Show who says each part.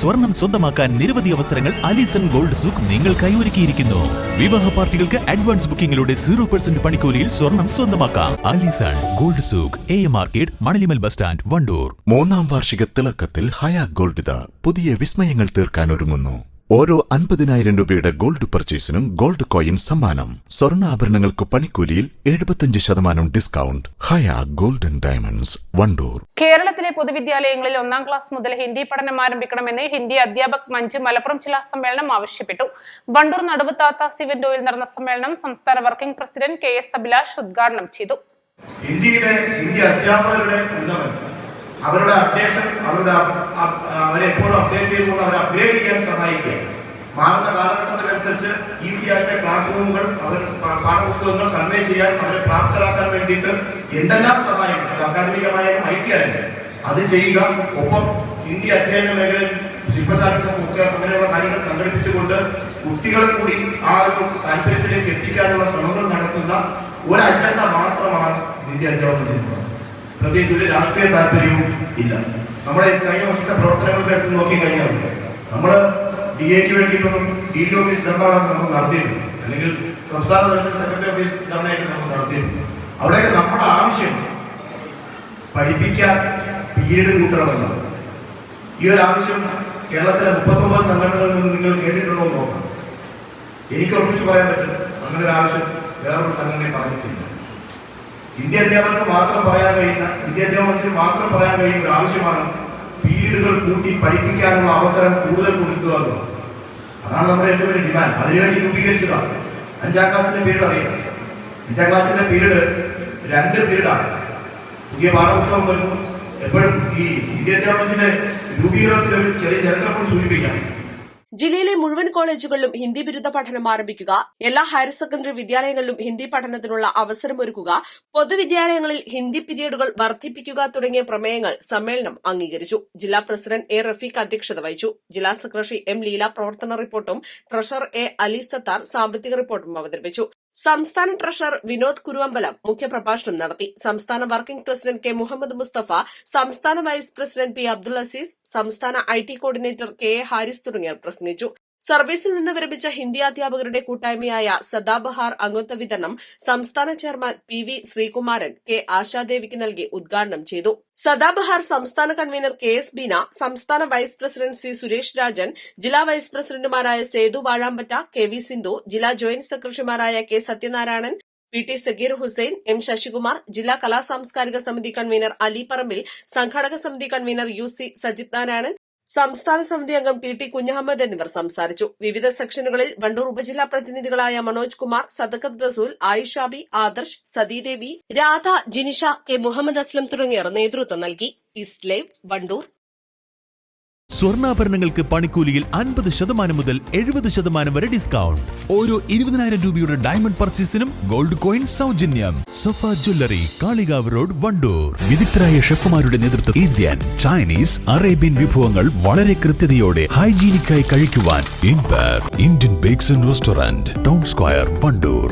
Speaker 1: സ്വർണം സ്വന്തമാക്കാൻ നിരവധി അവസരങ്ങൾ അലിസൺ ഗോൾഡ് സൂക്ക് നിങ്ങൾക്കായി ഒരുക്കിയിരിക്കുന്നു വിവാഹ പാർട്ടികൾക്ക് അഡ്വാൻസ് ബുക്കിംഗിലൂടെ സീറോ പെർസെന്റ് പണിക്കൂലിയിൽ സ്വർണം സ്വന്തമാക്കാം. Alison gold souk A market Manalimal bus stand Wandoor.
Speaker 2: മൂന്നാം വാർഷിക തിളക്കത്തിൽ ഹയാ ഗോൾഡ് പുതിയ വിസ്മയങ്ങൾ തീർക്കാൻ ഒരുങ്ങുന്നു. ഓരോ അൻപതിനായിരം രൂപയുടെ ഗോൾഡ് പർച്ചേസിനും ഗോൾഡ് കോയിൻ സമ്മാനം. സ്വർണാഭരണങ്ങൾക്ക് പണിക്കൂലിയിൽ എഴുപത്തിയഞ്ച് ശതമാനം discount. Haya golden diamonds Wandoor.
Speaker 3: കേരളത്തിലെ പൊതുവിദ്യാലയങ്ങളിൽ ഒന്നാം ക്ലാസ് മുതൽ ഹിന്ദി പഠനം ആരംഭിക്കണമെന്ന് ഹിന്ദി അധ്യാപക് മഞ്ച് മലപ്പുറം ജില്ലാ സമ്മേളനം ആവശ്യപ്പെട്ടു. വണ്ടൂർ നടുവ് താത്ത സിവൻഡോയിൽ നടന്ന സമ്മേളനം സംസ്ഥാന working president K S Abhilash ഉദ്ഘാടനം ചെയ്തു.
Speaker 4: ഇന്ത്യയുടെ ഇന്ത്യ അധ്യാപകരുടെ ഉന്നമനം. അവരുടെ അപ്ഡേഷൻ അവരുടെ അപ്- അപ്- അവരെ എപ്പോഴും അപ്ഡേറ്റ് ചെയ്തുകൊണ്ട് അവരെ അപ്ഗ്രേഡ് ചെയ്യാൻ സഹായിക്കുക മാറുന്ന കാലഘട്ടത്തിനനുസരിച്ച് ഈസി ആയിട്ട് ക്ലാസ് റൂമുകൾ അവർ പാഠപുസ്തകങ്ങൾ കൺവേ ചെയ്യാൻ അവരെ പ്രാപ്തരാക്കാൻ വേണ്ടിയിട്ട് എന്തെല്ലാം സഹായം അക്കാദമികമായ ഐക്യമായാലും അത് ചെയ്യുക ഒപ്പം ഇന്ത്യ അധ്യയന മേഖലയിൽ ശില്പശാസ്ത്രം ഒക്കെ അങ്ങനെയുള്ള കാര്യങ്ങൾ സംഘടിപ്പിച്ചുകൊണ്ട് കുട്ടികളെ കൂടി ആ ഒരു താല്പര്യത്തിലേക്ക് എത്തിക്കാനുള്ള ശ്രമങ്ങൾ നടത്തുന്ന ഒരു അജണ്ട മാത്രമാണ് ഇന്ത്യ അധ്യാപനം ചെയ്യുന്നത് പ്രത്യേകിച്ച് ഒരു രാഷ്ട്രീയ താല്പര്യവും ഇല്ല. നമ്മുടെ കഴിഞ്ഞ വർഷത്തെ പ്രവർത്തനങ്ങളൊക്കെ എടുത്ത് നോക്കി കഴിഞ്ഞാൽ നമ്മൾ ഡി എക്ക് വേണ്ടിയിട്ടൊന്നും ഡി ഡി ഓഫീസ് ധർണകളാണ് നമ്മൾ നടത്തിയിട്ടുണ്ട് അല്ലെങ്കിൽ സംസ്ഥാന തലത്തിൽ സെക്രട്ടറി ഓഫീസ് ധർണയൊക്കെ നമ്മൾ നടത്തിയിട്ടുണ്ട് അവിടെയൊക്കെ നമ്മുടെ ആവശ്യം പഠിപ്പിക്കാൻ പീരീഡ് കൂട്ടണമെന്ന. ഈ ഒരു ആവശ്യം കേരളത്തിലെ മുപ്പത്തൊമ്പത് സംഘടനകളിൽ നിന്ന് നിങ്ങൾ കേട്ടിട്ടുണ്ടോ എന്ന് നോക്കാം. എനിക്ക് ഉറപ്പിച്ചു പറയാൻ പറ്റും അങ്ങനെ ഒരു ആവശ്യം വേറൊരു സംഘടനയും പറഞ്ഞിട്ടില്ല. ഇന്ത്യ അധ്യാപകർക്ക് മാത്രം പറയാൻ കഴിയുന്ന ഇന്ത്യ അധ്യാപകത്തിന് മാത്രം പറയാൻ കഴിയുന്ന ഒരു ആവശ്യമാണ് പീരീഡുകൾ കൂട്ടി പഠിപ്പിക്കാനുള്ള അവസരം കൂടുതൽ കൊടുക്കുക എന്നുള്ളത്. അതാണ് നമ്മുടെ ഏറ്റവും വലിയ ഡിമാൻഡ്. അതിനുവേണ്ടി രൂപീകരിച്ചതാണ്. അഞ്ചാം ക്ലാസ്സിന്റെ പീരീഡ് അറിയാം. അഞ്ചാം ക്ലാസ്സിന്റെ പീരീഡ് രണ്ട് പീരീഡാണ്. പുതിയ പാഠപുസ്തകം വരുന്നു. എപ്പോഴും ഈ ഇന്ത്യ അധ്യാപനത്തിന്റെ രൂപീകരണത്തിൽ ചെറിയ ചരിത്രം സൂചിപ്പിക്കാം.
Speaker 5: ജില്ലയിലെ മുഴുവൻ കോളേജുകളിലും ഹിന്ദി ബിരുദ പഠനം ആരംഭിക്കുക. എല്ലാ ഹയർ സെക്കൻഡറി വിദ്യാലയങ്ങളിലും ഹിന്ദി പഠനത്തിനുള്ള അവസരമൊരുക്കുക പൊതുവിദ്യാലയങ്ങളിൽ ഹിന്ദി പീരീഡുകൾ വർദ്ധിപ്പിക്കുക തുടങ്ങിയ പ്രമേയങ്ങൾ സമ്മേളനം അംഗീകരിച്ചു. ജില്ലാ പ്രസിഡന്റ് എ റഫീഖ് അധ്യക്ഷത വഹിച്ചു. ജില്ലാ സെക്രട്ടറി എം ലീല പ്രവർത്തന റിപ്പോർട്ടും ട്രഷറർ എ അലി സത്താർ സാമ്പത്തിക റിപ്പോർട്ടും അവതരിപ്പിച്ചു. സംസ്ഥാന ട്രഷറർ വിനോദ് കുരുവമ്പലം മുഖ്യപ്രഭാഷണം നടത്തി. സംസ്ഥാന working president K Muhammad Mustafa സംസ്ഥാന vice president P Abdul Aziz സംസ്ഥാന I T coordinator K A Haris തുടങ്ങിയവർ പ്രസംഗിച്ചു. സർവീസിൽ നിന്ന് വിരമിച്ച ഹിന്ദി അധ്യാപകരുടെ കൂട്ടായ്മയായ സദാബഹാർ അംഗത്വ വിതരണം സംസ്ഥാന chairman P V Sreekumaran K ആശാദേവിക്ക് നൽകി ഉദ്ഘാടനം ചെയ്തു. സദാബഹാർ സംസ്ഥാന കൺവീനർ കെ എസ് ബീന സംസ്ഥാന vice president C Suresh Rajan ജില്ലാ വൈസ് പ്രസിഡന്റുമാരായ സേതു വാഴാമ്പറ്റ കെ വി സിന്ധു ജില്ലാ ജോയിന്റ് സെക്രട്ടറിമാരായ K Sathyanarayanan P T Sageer Hussain M Sasikumar ജില്ലാ കലാ സാംസ്കാരിക സമിതി കൺവീനർ അലി പറമ്പിൽ സംഘാടക സമിതി convener U C Sajith Narayanan സംസ്ഥാന സമിതി അംഗം പി ടി കുഞ്ഞഹമ്മദ് എന്നിവർ സംസാരിച്ചു. വിവിധ സെക്ഷനുകളിൽ വണ്ടൂർ ഉപജില്ലാ പ്രതിനിധികളായ മനോജ് കുമാർ സദക്കത്ത് റസൂൽ ആയിഷാബി ആദർശ് സതീദേവി രാധ ജിനിഷ കെ മുഹമ്മദ് അസ്ലം തുടങ്ങിയവർ നേതൃത്വം നൽകി. East live Wandoor.
Speaker 1: സ്വർണാഭരണങ്ങൾക്ക് പണിക്കൂലിയിൽ അൻപത് ശതമാനം മുതൽ എഴുപത് ശതമാനം വരെ ഡിസ്കൗണ്ട് ഓരോ ഇരുപതിനായിരം രൂപയുടെ ഡയമണ്ട് പർച്ചേസിനും ഗോൾഡ് കോയിൻ സൗജന്യം. Safa jewellery Kalikavu road Wandoor. വിദഗ്ധരായ ഷെഫുമാരുടെ നേതൃത്വം ഇന്ത്യൻ ചൈനീസ് അറേബ്യൻ വിഭവങ്ങൾ വളരെ കൃത്യതയോടെ ഹൈജീനിക്കായി കഴിക്കുവാൻ Indian bakes and restaurant town square Wandoor.